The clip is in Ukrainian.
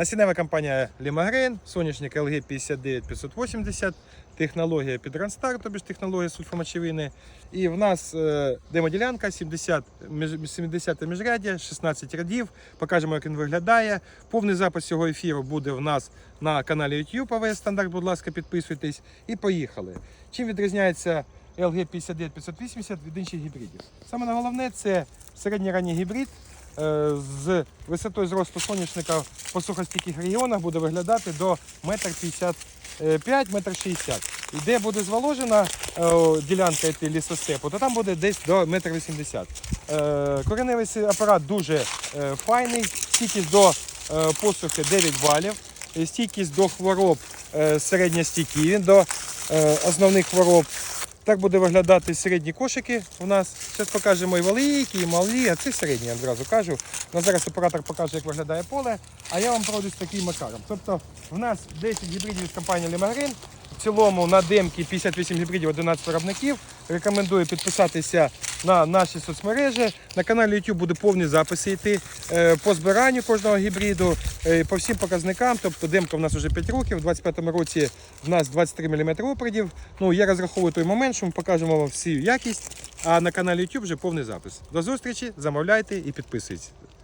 Насінева компанія Лімагрейн, соняшник LG 59580, технологія під Ранстар, тобі ж технологія сульфомочевини. І в нас е, демоділянка 70, між- 70 міжряддя, 16 рядів. Покажемо, як він виглядає. Повний запис цього ефіру буде в нас на каналі YouTube АВС Стандарт. Будь ласка, підписуйтесь і поїхали. Чим відрізняється LG 59580 від інших гібридів? Саме головне це середньоранній гібрид. Е, З висотою зросту соняшника в посухостійких регіонах буде виглядати до 1,55 метр 60 І де буде зволожена е, ділянка лісостепу, то там буде десь до 1,80 м. Кореневий апарат дуже е, файний, стійкість до е, посухи 9 балів, е, стійкість до хвороб е, середньостійкі, він до е, основних хвороб. Так буде виглядати середні кошики у нас. Зараз покажемо і великі, і малі, а це середні, я одразу кажу. На зараз оператор покаже, як виглядає поле, а я вам проводжу з таким макаром. Тобто в нас 10 гібридів з компанії Лемагрин. В цілому на демки 58 гібридів 11 виробників. Рекомендую підписатися на наші соцмережі. На каналі YouTube буде повні записи йти е, по збиранню кожного гібриду, е, по всім показникам. Тобто демка в нас вже 5 років, у 25-му році в нас 23 мм опридів. Ну, я розраховую той момент, що ми покажемо вам всю якість. А на каналі YouTube вже повний запис. До зустрічі, замовляйте і підписуйтесь.